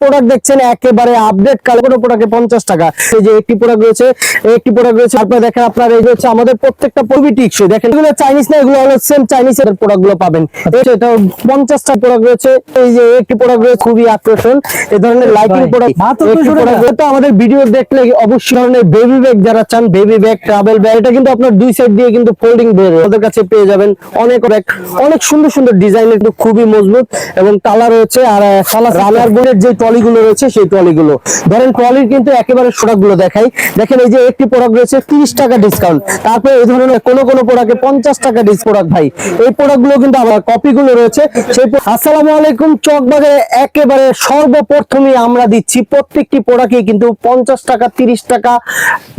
Product দেখছেন একেবারে update কালো প্রোডাক্টে পঞ্চাশ টাকা। এই যে একটি প্রোডাক্ট রয়েছে একটি প্রোডাক্ট রয়েছে তারপরে দেখেন আপনার এই হচ্ছে আমাদের প্রত্যেকটা প্রবি টিকসই। দেখেন এগুলো চাইনিজ না এগুলো হলো সেম চাইনিজ এর প্রোডাক্টগুলো পাবেন। এই যে এটা প্রোডাক্ট রয়েছে। এই যে একটি প্রোডাক্ট রয়েছে খুবই আকর্ষণ। এই ধরনের লাইটিং প্রোডাক্ট মাত্র 200 আমাদের ভিডিও দেখলে অবশ্যই ধরনের বেবি ব্যাগ যারা চান বেবি ব্যাগ ট্রাভেল ব্যাগ এটা কিন্তু আপনার দুই সাইড দিয়ে কিন্তু ফোল্ডিং বের আমাদের কাছে পেয়ে যাবেন। অনেক ব্যাগ অনেক সুন্দর সুন্দর ডিজাইনের কিন্তু খুবই মজবুত। এবং তালা রয়েছে আর রানার বোর্ডের যে ট্রলি গুলো রয়েছে, সেই ট্রলি গুলো ধরেন ট্রলির কিন্তু একেবারে প্রোডাক্টগুলো দেখাই। দেখেন এই যে একটি প্রোডাক্ট রয়েছে, তিরিশ টাকা ডিসকাউন্ট তারপরে এই ধরনের কোনো কোনো প্রোডাক্টে পঞ্চাশ টাকা ডিস প্রোডাক্ট ভাই। এই প্রোডাক্টগুলো কিন্তু আমার কপি গুলো রয়েছে। সেই আসসালামু আলাইকুম, চকবাজারে একেবারে সর্বপ্রথমে আমরা দিচ্ছি প্রত্যেকটি প্রোডাক্টে কিন্তু পঞ্চাশ টাকা, তিরিশ টাকা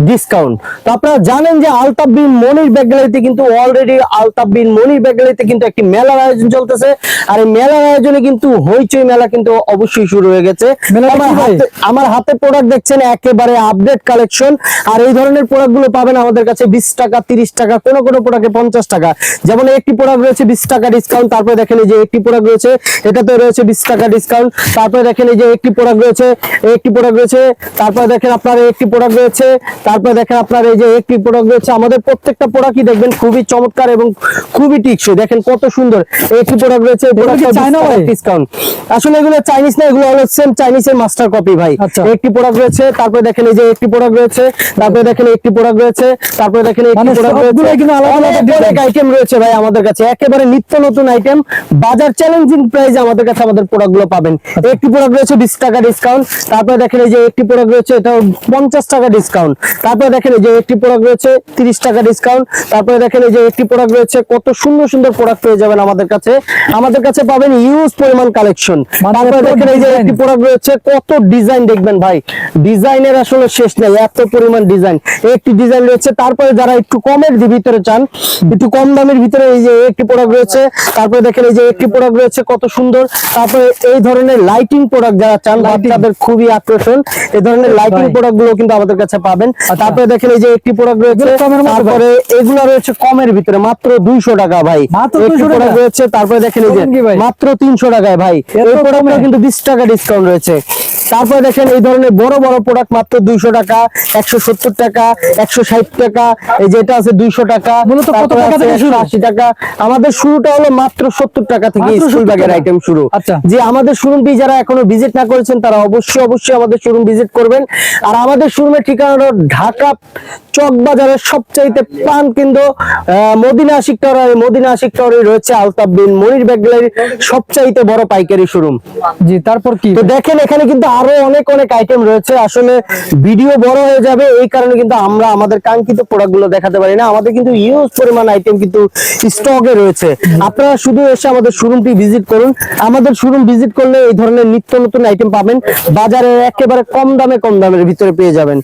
ডিসকাউন্ট তো আপনারা জানেন যে আলতাফ বিন মনির ব্যাগ কিন্তু অলরেডি আলতাফ বিন মনির ব্যাগ কিন্তু একটি মেলার আয়োজন চলতেছে। আর এই মেলার আয়োজনে কিন্তু হইচই মেলা কিন্তু অবশ্যই শুরু হয়ে গেছে। মেলাটা আমার হাতে- প্রোডাক্ট দেখছেন একেবারে আপডেট কালেকশন আর এই ধরনের প্রোডাক্টগুলো পাবেন আমাদের কাছে বিশ টাকা তিরিশ টাকা কোন কোন প্রোডাক্টে পঞ্চাশ টাকা। যেমন একটি প্রোডাক্ট রয়েছে বিশ টাকা ডিসকাউন্ট তারপরে দেখেন এই যে একটি প্রোডাক্ট রয়েছে এটাতে রয়েছে বিশ টাকা ডিসকাউন্ট তারপরে দেখেন এই যে একটি প্রোডাক্ট রয়েছে একটি প্রোডাক্ট রয়েছে তারপরে দেখেন আপনার একটি প্রোডাক্ট রয়েছে তারপরে দেখেন আপনার এই যে একটি প্রোডাক্ট রয়েছে। আমাদের প্রত্যেকটা প্রোডাক্টই দেখবেন খুবই চমৎকার এবং খুবই টিকসই। দেখেন কত সুন্দর। একটি প্রোডাক্ট রয়েছে? ডিসকাউন্ট আসলে এগুলো চাইনিজ না এগুলো হলো সেম চাইনিজের মাস্টার কপি ভাই। আচ্ছা। একটি প্রোডাক্ট রয়েছে তারপরে দেখেন এই যে একটি প্রোডাক্ট রয়েছে তারপরে দেখেন একটি প্রোডাক্ট রয়েছে তারপরে দেখেন একটি মানে প্রোডাক্ট রয়েছে। কিন্তু আলাদা আলাদা আইটেম রয়েছে ভাই আমাদের কাছে। একেবারে নিত্য নতুন আইটেম বাজার চ্যালেঞ্জিং প্রাইস আমাদের কাছে আমাদের প্রোডাক্টগুলো পাবেন। একটি প্রোডাক্ট রয়েছে বিশ টাকা ডিসকাউন্ট তারপরে দেখেন এই যে একটি প্রোডাক্ট রয়েছে এটা পঞ্চাশ টাকা ডিসকাউন্ট তারপরে দেখেন এই যে একটি প্রোডাক্ট রয়েছে তিরিশ টাকা ডিসকাউন্ট তারপরে দেখেন এই যে একটি প্রোডাক্ট রয়েছে কত সুন্দর সুন্দর প্রোডাক্ট পেয়ে যাবেন আমাদের কাছে। আমাদের কাছে পাবেন ইউজ পরিমাণ কালেকশন মানে তারপরে দেখেন এই যে একটি প্রোডাক্ট রয়েছে কত ডিজাইন দেখবেন ভাই। ডিজাইনের আসলে শেষ নেই এত পরিমাণ ডিজাইন একটি ডিজাইন রয়েছে তারপরে যারা একটু কমের ভিতরে চান একটু কম দামের ভিতরে এই যে একটি প্রোডাক্ট রয়েছে তারপরে দেখেন এই যে একটি প্রোডাক্ট রয়েছে কত সুন্দর। তারপরে এই ধরনের লাইটিং প্রোডাক্ট যারা চান বাচ্চাদের খুবই আকর্ষণ। এই ধরনের লাইটিং প্রোডাক্টগুলো কিন্তু আমাদের কাছে পাবেন। আচ্ছা। তারপরে দেখেন এই যে একটি প্রোডাক্ট রয়েছে তারপরে এগুলো রয়েছে কমের ভিতরে মাত্র দুইশো টাকা ভাই। মাত্র একটি 200 টাকা? প্রোডাক্ট রয়েছে তারপরে দেখেন এই যে? মাত্র তিনশো টাকায় ভাই। এই প্রোডাক্টটা কমে? কিন্তু বিশ টাকা ডিসকাউন্ট রয়েছে। তারপরে দেখেন এই ধরনের বড় বড় প্রোডাক্ট মাত্র দুইশো টাকা একশো সত্তর টাকা একশো ষাট টাকা এই যেটা আছে দুইশো টাকা মূলত কত টাকা থেকে শুরু? 180 টাকা। আমাদের শুরুটা হলো মাত্র সত্তর টাকা থেকে স্কুল ব্যাগের আইটেম শুরু। আচ্ছা। যে আমাদের শোরুমটি যারা এখনও ভিজিট না করেছেন তারা অবশ্যই অবশ্যই আমাদের শোরুম ভিজিট করবেন। আর আমাদের শোরুমের ঠিকানা হলো ঢাকা চক বাজারের সবচাইতে প্রাণ কিন্তু মদিনা আশিক টাওয়ার। মদিনা আশিক টাওয়ারে রয়েছে আলতাফ বিন মনির ব্যাগ গ্যালারির সবচাইতে বড় পাইকারি শোরুম জি তারপর কি? তো দেখেন, এখানে কিন্তু আরও অনেক অনেক আইটেম রয়েছে। আসলে ভিডিও বড় হয়ে যাবে, এই কারণে কিন্তু আমরা আমাদের কাঙ্ক্ষিত প্রোডাক্টগুলো দেখাতে পারি না। আমাদের কিন্তু ইউজ পরিমাণ আইটেম কিন্তু স্টকে রয়েছে। আপনারা শুধু এসে আমাদের শোরুমটি ভিজিট করুন। আমাদের শোরুম ভিজিট করলে এই ধরনের নিত্য নতুন আইটেম পাবেন। বাজারে একেবারে কম দামে, কম দামের ভিতরে পেয়ে যাবেন।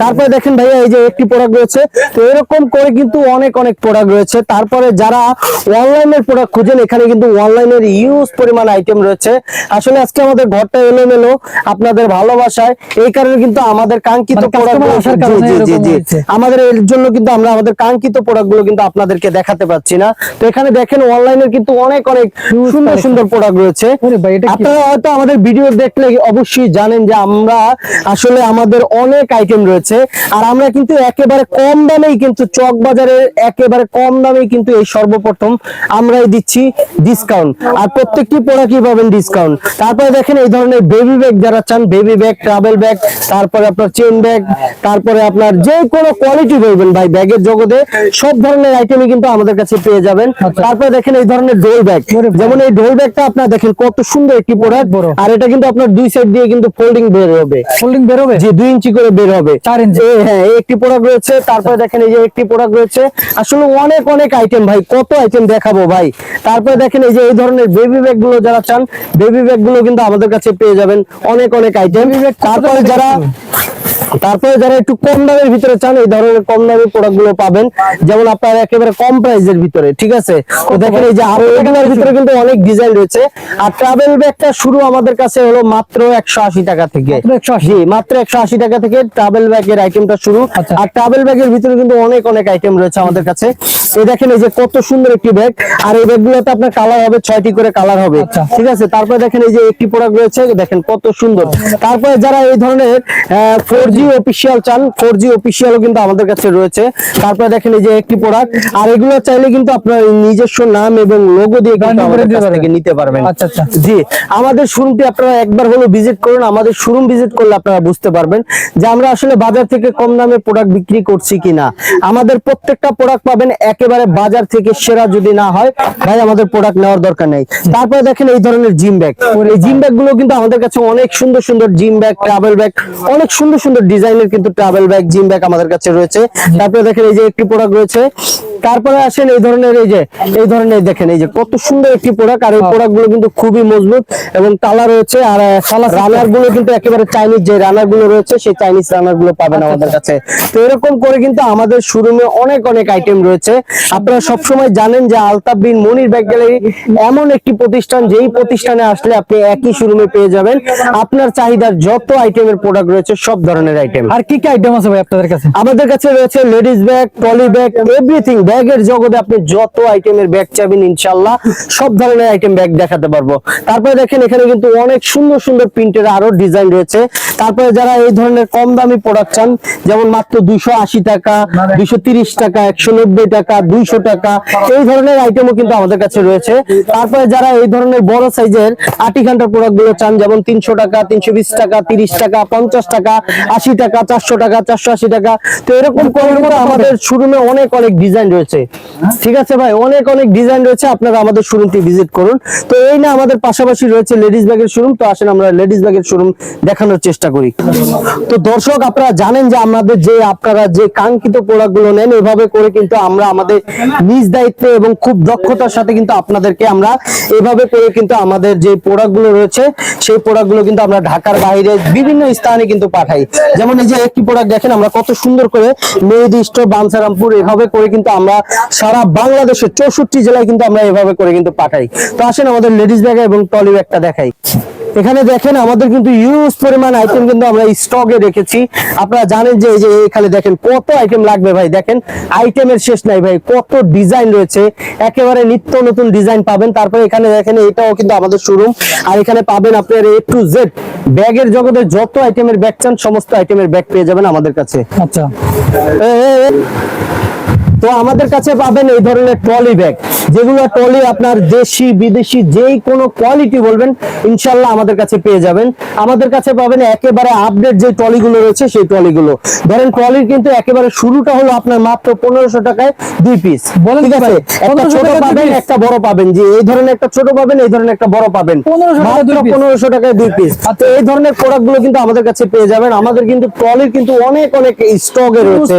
তারপরে দেখেন ভাইয়া, এই যে একটি প্রোডাক্ট রয়েছে। তো এরকম করে কিন্তু অনেক অনেক প্রোডাক্ট রয়েছে। তারপরে যারা অনলাইনের প্রোডাক্ট খুঁজেন, এখানে কিন্তু অনলাইনের ইউজ পরিমাণ আইটেম রয়েছে। আসলে আজকে আমাদের ঘরটা এলোমেলো আপনাদের ভালোবাসায়। এই কারণে কিন্তু আমাদের কাঙ্ক্ষিত মানে। আমাদের এর জন্য কিন্তু আমরা আমাদের কাঙ্ক্ষিত কিন্তু আপনাদেরকে দেখাতে পাচ্ছি না। তো এখানে দেখেন অনলাইনের কিন্তু অনেক অনেক সুন্দর সুন্দর প্রোডাক্ট রয়েছে? আপনারা হয়তো আমাদের ভিডিও দেখলে অবশ্যই জানেন যে আমরা আসলে আমাদের অনেক আইটেম রয়েছে। আর আমরা কিন্তু একেবারে কম দামেই কিন্তু চক বাজারে একেবারে কম দামেই কিন্তু এই সর্বপ্রথম আমরাই দিচ্ছি ডিসকাউন্ট আর প্রত্যেকটি প্রোডাক্টই পাবেন ডিসকাউন্ট তারপরে দেখেন এই ধরনের বেবি ব্যাগ যারা চান বেবি ব্যাগ ট্রাভেল ব্যাগ তারপরে আপনার চেন ব্যাগ তারপরে আপনার যে কোনো কোয়ালিটি বলবেন ভাই ব্যাগের জগতে সব ধরনের আইটেমই কিন্তু আমাদের কাছে পেয়ে যাবেন। আচ্ছা। তারপরে দেখেন এই ধরনের ডোল ব্যাগ যেমন এই ডোল ব্যাগটা আপনার দেখেন কত সুন্দর একটি প্রোডাক্ট বড়। আর এটা কিন্তু আপনার দুই সাইড দিয়ে কিন্তু ফোল্ডিং বের হবে। ফোল্ডিং বেরোবে যে দুই ইঞ্চি করে বের হবে। চার ইঞ্চি। হ্যাঁ এই একটি প্রোডাক্ট রয়েছে। তারপরে দেখেন এই যে একটি প্রোডাক্ট রয়েছে। আসলে অনেক অনেক আইটেম ভাই কত আইটেম দেখাবো ভাই। তারপরে দেখেন এই যে এই ধরনের বেবি ব্যাগগুলো যারা চান বেবি ব্যাগগুলো কিন্তু আমাদের কাছে পেয়ে যাবেন অনেক অনেক আইটেম তারপরে যারা তারপরে যারা একটু কম দামের ভিতরে চান এই ধরনের কম দামের প্রোডাক্টগুলো পাবেন। যেমন আপনার একেবারে কম প্রাইসের ভিতরে ঠিক আছে? তো দেখেন এই যে আরও এগুলোর ভিতরে কিন্তু অনেক ডিজাইন রয়েছে। আর ট্রাভেল ব্যাগটা শুরু আমাদের কাছে হলো মাত্র একশো আশি টাকা থেকে। মাত্র 180 জি মাত্র একশো আশি টাকা থেকে ট্রাভেল ব্যাগের আইটেমটা শুরু। আচ্ছা। আর ট্রাভেল ব্যাগের ভিতরে কিন্তু অনেক অনেক আইটেম রয়েছে আমাদের কাছে। এই দেখেন এই যে কত সুন্দর একটি ব্যাগ আর এই ব্যাগগুলোতে আপনার কালার হবে ছয়টি করে কালার হবে। আচ্ছা। ঠিক আছে? তারপরে দেখেন এই যে একটি প্রোডাক্ট রয়েছে দেখেন কত সুন্দর। তারপরে যারা এই ধরনের ফোর জি অফিসিয়াল চান ফোর জি অফিসিয়ালও কিন্তু আমাদের কাছে রয়েছে। তারপরে দেখেন এই যে একটি প্রোডাক্ট আর এগুলো চাইলে কিন্তু আপনার নিজস্ব নাম এবং লোগো দিয়ে কিন্তু আমাদের কাছ থেকে নিতে পারবেন। আচ্ছা, আচ্ছা। জি। আমাদের শোরুমটি আপনারা একবার হলো ভিজিট করুন। আমাদের শোরুম ভিজিট করলে আপনারা বুঝতে পারবেন যে আমরা আসলে বাজার থেকে কম দামে প্রোডাক্ট বিক্রি করছি কিনা। আমাদের প্রত্যেকটা প্রোডাক্ট পাবেন একেবারে বাজার থেকে সেরা যদি না হয়, ভাই, আমাদের প্রোডাক্ট নেওয়ার দরকার নেই। তারপরে দেখেন এই ধরনের জিম ব্যাগ এই জিম ব্যাগগুলো কিন্তু আমাদের কাছে অনেক সুন্দর সুন্দর জিম ব্যাগ ট্রাভেল ব্যাগ অনেক সুন্দর সুন্দর ডিজাইনের কিন্তু ট্রাভেল ব্যাগ জিম ব্যাগ আমাদের কাছে রয়েছে। তারপরে দেখেন এই যে একটি প্রোডাক্ট রয়েছে তারপরে আসেন এই ধরনের এই যে এই ধরনের দেখেন এই যে কত সুন্দর একটি প্রোডাক্ট আর এই প্রোডাক্টগুলো কিন্তু খুবই মজবুত এবং তালা রয়েছে আর রানারগুলো কিন্তু একেবারে চাইনিজ যে রানারগুলো রয়েছে সেই চাইনিজ রানারগুলো পাবেন আমাদের কাছে। তো এরকম করে কিন্তু আমাদের শোরুমে অনেক অনেক আইটেম রয়েছে। আপনারা সবসময় জানেন যে আলতাফ বিন মনির ব্যাগ গ্যালারি এমন একটি প্রতিষ্ঠান যেই প্রতিষ্ঠানে আসলে আপনি একই শোরুমে পেয়ে যাবেন। আপনার চাহিদার যত আইটেমের প্রোডাক্ট রয়েছে সব ধরনের আইটেম আর কি কি আইটেম আছে ভাই আপনাদের কাছে? আমাদের কাছে রয়েছে ladies bag trolley bag everything ব্যাগের জগতে আপনি যত আইটেমের ব্যাগ চাবেন ইনশাল্লাহ সব ধরনের আইটেম ব্যাগ দেখাতে পারব। তারপরে দেখেন, এখানে কিন্তু অনেক সুন্দর সুন্দর প্রিন্টের আরও ডিজাইন রয়েছে। তারপরে যারা এই ধরনের কম দামি প্রোডাক্ট চান, যেমন মাত্র দুইশো আশি টাকা দুইশো টাকা, একশো নব্বই টাকা, দুইশো টাকা, এই ধরনের আইটেমও কিন্তু আমাদের কাছে রয়েছে। তারপরে যারা এই ধরনের বড় সাইজের আটি ঘণ্টার প্রোডাক্টগুলো চান, যেমন তিনশো টাকা, তিনশো বিশ টাকা, তিরিশ টাকা, পঞ্চাশ টাকা, আশি টাকা, চারশো টাকা, চারশো আশি টাকা, তো এরকম করে আমাদের শোরুমে অনেক অনেক ডিজাইন রয়েছে। ঠিক আছে ভাই, অনেক অনেক ডিজাইন রয়েছে, আপনারা আমাদের শোরুমটি ভিজিট করুন। তো এই না, আমাদের পাশাপাশি রয়েছে লেডিস ব্যাগের শোরুম তো আসেন আমরা লেডিস ব্যাগের শোরুম দেখানোর চেষ্টা করি। তো দর্শক, আপনারা জানেন যে আমাদের যে, আপনারা যে কাঙ্ক্ষিত প্রোডাক্টগুলো নেন, এভাবে করে কিন্তু আমরা আমাদের নিজ দায়িত্বে এবং খুব দক্ষতার সাথে কিন্তু আপনাদেরকে আমরা এভাবে করে কিন্তু আমাদের যে প্রোডাক্টগুলো রয়েছে, সেই প্রোডাক্টগুলো কিন্তু আমরা ঢাকার বাইরে বিভিন্ন স্থানে কিন্তু পাঠাই। যেমন এই যে একটি প্রোডাক্ট দেখেন, আমরা কত সুন্দর করে মেহেদি স্টোর বানসারামপুর, এভাবে করে কিন্তু আমরা সারা বাংলাদেশের চৌষট্টি জেলায় কিন্তু আমরা এভাবে করে কিন্তু পাঠাই। তো আসেন আমাদের লেডিস ব্যাগ এবং টলি ব্যাগটা দেখাই। এখানে দেখেন আমাদের কিন্তু ইউজ পরিমাণ আইটেম কিন্তু আমরা স্টকে রেখেছি। আপনারা জানেন যে এই যে এখানে দেখেন কত আইটেম লাগবে ভাই দেখেন আইটেমের শেষ নাই ভাই কত ডিজাইন রয়েছে। একেবারে নিত্য নতুন ডিজাইন পাবেন। তারপরে এখানে দেখেন এটাও কিন্তু আমাদের শোরুম আর এখানে পাবেন আপনার এ টু জেড ব্যাগের জগতে যত আইটেমের ব্যাগ চান সমস্ত আইটেমের ব্যাগ পেয়ে যাবেন আমাদের কাছে। আচ্ছা। তো আমাদের কাছে পাবেন এই ধরনের ট্রলি ব্যাগ যেগুলো ট্রলি আপনার দেশি বিদেশি যেই কোনো কোয়ালিটি বলবেন ইনশাল্লাহ আমাদের কাছে পেয়ে যাবেন। আমাদের কাছে পাবেন একেবারে আপডেট যে ট্রলিগুলো রয়েছে সেই ট্রলিগুলো। ধরেন ট্রলির কিন্তু একেবারে শুরুটা হলো আপনার মাত্র পনেরোশো টাকায় দুই পিস ঠিক আছে? একটা ছোট পাবেন একটা বড় পাবেন। যে এই ধরনের একটা ছোট পাবেন এই ধরনের একটা বড় পাবেন। 1500 টাকায় দুই মাত্র piece? পনেরোশো টাকায় দুই পিস তো এই ধরনের প্রোডাক্টগুলো কিন্তু আমাদের কাছে পেয়ে যাবেন। আমাদের কিন্তু ট্রলির কিন্তু অনেক অনেক স্টকে রয়েছে।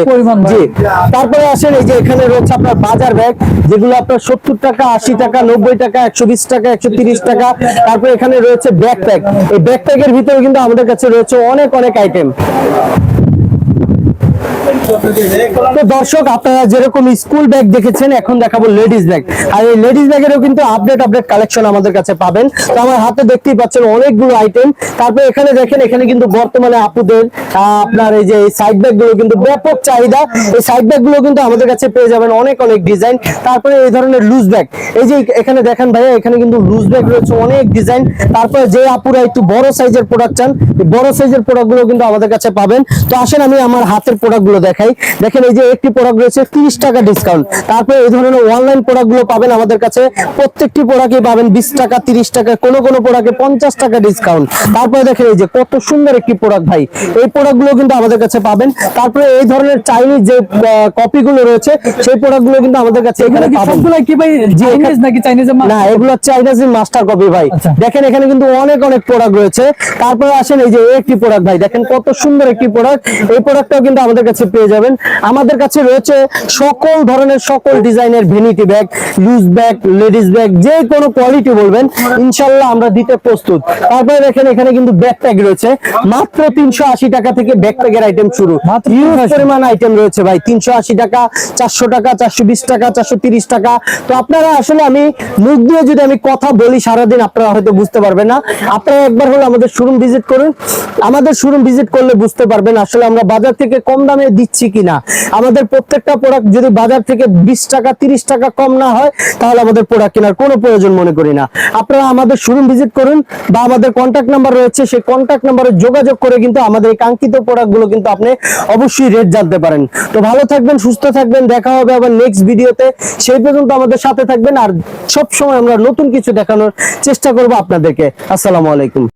তারপরে আসেন এই যে এখানে রয়েছে আপনার বাজার ব্যাগ যেগুলো আপনার সত্তর টাকা, আশি টাকা, নব্বই টাকা, একশো বিশ টাকা, একশো তিরিশ টাকা। তারপর এখানে রয়েছে ব্যাকপ্যাক এই ব্যাকপ্যাকের ভিতরে কিন্তু আমাদের কাছে রয়েছে অনেক অনেক আইটেম তো দর্শক, আপনারা যেরকম স্কুল ব্যাগ দেখেছেন, এখন দেখাবো লেডিস ব্যাগ আর এই লেডিস ব্যাগেরও কিন্তু আপডেট আপডেট কালেকশন আমাদের কাছে পাবেন। তো আমার হাতে দেখতেই পাচ্ছেন অনেকগুলো আইটেম তারপরে এখানে দেখেন, এখানে কিন্তু বর্তমানে আপুদের আপনার এই যে সাইড ব্যাগগুলো কিন্তু ব্যাপক চাহিদা। এই সাইড ব্যাগগুলো কিন্তু আমাদের কাছে পেয়ে যাবেন অনেক অনেক ডিজাইন তারপরে এই ধরনের লুজ ব্যাগ এই যে এখানে দেখেন ভাইয়া, এখানে কিন্তু লুজ ব্যাগ রয়েছে, অনেক ডিজাইন তারপরে যে আপুরা একটু বড় সাইজের প্রোডাক্ট চান বড় সাইজের প্রোডাক্টগুলো কিন্তু আমাদের কাছে পাবেন। তো আসেন আমি আমার হাতের প্রোডাক্টগুলো দেখাই। দেখেন এই যে একটি প্রোডাক্ট রয়েছে তিরিশ টাকা ডিসকাউন্ট তারপরে এই ধরনের অনলাইন প্রোডাক্টগুলো পাবেন আমাদের কাছে। প্রত্যেকটি প্রোডাক্টে পাবেন বিশ টাকা তিরিশ টাকা কোনো কোনো প্রোডাক্টে পঞ্চাশ টাকা ডিসকাউন্ট তারপরে দেখেন এই যে কত সুন্দর একটি প্রোডাক্ট ভাই। এই প্রোডাক্টগুলো কিন্তু আমাদের কাছে পাবেন। তারপরে এই ধরনের চাইনিজ যে কপি গুলো রয়েছে সেই প্রোডাক্টগুলো কিন্তু আমাদের কাছে এখানে এখানে পাবেন। কি ভাই চাইনিজ নাকি চাইনিজের না এগুলো চাইনিজ মাস্টার কপি ভাই। আচ্ছা। দেখেন এখানে কিন্তু অনেক অনেক প্রোডাক্ট রয়েছে। তারপরে আসেন এই যে একটি প্রোডাক্ট ভাই। দেখেন কত সুন্দর একটি প্রোডাক্ট এই প্রোডাক্টটাও কিন্তু আমাদের কাছে পেয়ে যাবেন। আমাদের কাছে রয়েছে সকল ধরনের সকল ডিজাইনের vanity bag loose bag ladies bag যে কোনো কোয়ালিটি বলবেন ইনশাল্লাহ আমরা দিতে প্রস্তুত। তারপরে দেখেন এখানে কিন্তু ব্যাগ প্যাক রয়েছে। মাত্র তিনশো আশি টাকা থেকে ব্যাগ প্যাকের আইটেম শুরু। হিউজ পরিমাণ আইটেম রয়েছে ভাই। তিনশো আশি টাকা চারশো টাকা চারশো বিশ টাকা চারশো টাকা। তো আপনারা আসলে আমি মুখ দিয়ে যদি আমি কথা বলি সারাদিন আপনারা হয়তো বুঝতে পারবেন না। আপনারা একবার হলে আমাদের শোরুম ভিজিট করুন। আমাদের শোরুম ভিজিট করলে বুঝতে পারবেন আসলে আমরা বাজার থেকে কম দামে দিচ্ছি দিচ্ছি কিনা? আমাদের প্রত্যেকটা প্রোডাক্ট যদি বাজার থেকে বিশ টাকা, তিরিশ টাকা কম না হয়, তাহলে আমাদের প্রোডাক্ট কেনার কোনো প্রয়োজন মনে করি না। আপনারা আমাদের শোরুম ভিজিট করুন বা আমাদের কন্ট্যাক্ট নাম্বার রয়েছে, সেই কন্ট্যাক্ট নাম্বারে যোগাযোগ করে কিন্তু আমাদের এই কাঙ্ক্ষিত প্রোডাক্টগুলো কিন্তু আপনি অবশ্যই রেট জানতে পারেন। তো ভালো থাকবেন, সুস্থ থাকবেন, দেখা হবে আবার নেক্সট ভিডিওতে সেই পর্যন্ত আমাদের সাথে থাকবেন আর সব সময় আমরা নতুন কিছু দেখানোর চেষ্টা করব আপনাদেরকে। আসসালামু আলাইকুম।